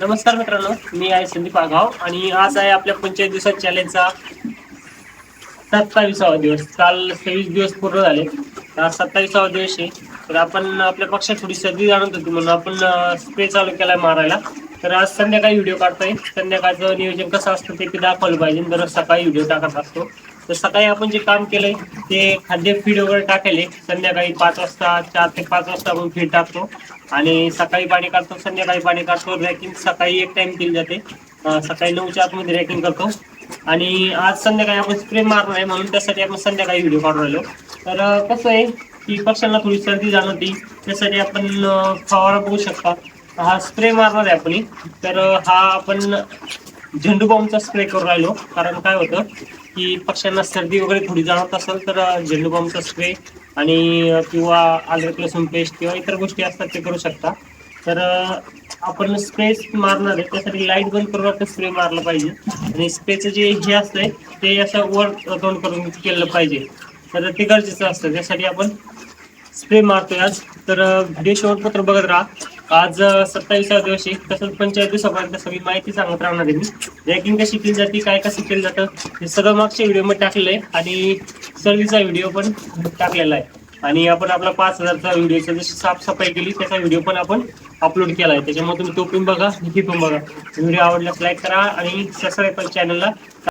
नमस्कार मित्रांनो मी आहे संदीप आगाव आणि आज आहे आपल्या पंचवीस दिवसात चॅलेंजचा सत्तावीसावा दिवस. काल सव्वीस दिवस पूर्ण झाले. आज सत्तावीसावा दिवस आहे. तर आपण आपल्या पक्षात थोडी सर्दी जाणवत होती म्हणून आपण स्प्रे चालू केलाय मारायला. तर आज संध्याकाळी व्हिडिओ काढता येईल संध्याकाळचं नियोजन कसं असतं ते दाखवलं पाहिजे. दररोज सकाळी व्हिडिओ टाकत असतो. तर सकाळी आपण जे काम केलंय ते खाद्य फीड वगैरे टाकायले संध्याकाळी पाच वाजता चार ते पाच वाजता आपण फीड टाकतो. आणि सकाळी पाणी काढतो संध्याकाळी पाणी काढतो. रॅकिंग सकाळी एक टाइम केली जाते. सकाळी नऊच्या आतमध्ये रॅकिंग करतो. आणि आज संध्याकाळी आपण स्प्रे मारणार आहे म्हणून त्यासाठी आपण संध्याकाळी व्हिडिओ काढून राहिलो. तर कसं आहे की पक्ष्यांना थोडी सर्दी जाणवती. त्यासाठी आपण फवारा बघू शकता. हा स्प्रे मारणार आहे आपण. तर हा आपण झेंडू बॉम्बचा स्प्रे करून राहिलो. कारण काय होतं की पक्ष्यांना सर्दी वगैरे थोडी जाणवत असेल तर झेंडू बॉम्बचा स्प्रे आणि किंवा अद्रक लसूण पेस्ट किंवा इतर गोष्टी असतात ते करू शकता. तर आपण स्प्रे मारणार आहे त्यासाठी लाइट बंद करून आपण स्प्रे मारला पाहिजे. आणि स्प्रेचं जे हे असतंय ते असं वर तोंड करून केलं पाहिजे. तर ते गरजेचं असतं. त्यासाठी आपण स्प्रे मारतोय आज. तर व्हिडिओ शेवटपत्र बघत राहा. आज सत्तावीसाव्या दिवशी तसंच पंचायत दिवसापर्यंत सगळी माहिती सांगत राहणार आहे मी. रॅकिंग कशी केली जाते काय कसं केलं जातं हे सगळं मागच्या व्हिडिओमध्ये टाकलेलं आहे आणि सर्व्हिसचा व्हिडिओ पण टाकलेला आहे. आणि आपण आपला पाच हजारचा व्हिडिओचा जशी साफसफाई केली त्याचा व्हिडिओ पण आपण अपलोड केला आहे त्याच्यामुळे तुम्ही तो पण बघा ही पण बघा. व्हिडिओ आवडल्यास लाईक करा आणि सबस्क्राईब चॅनलला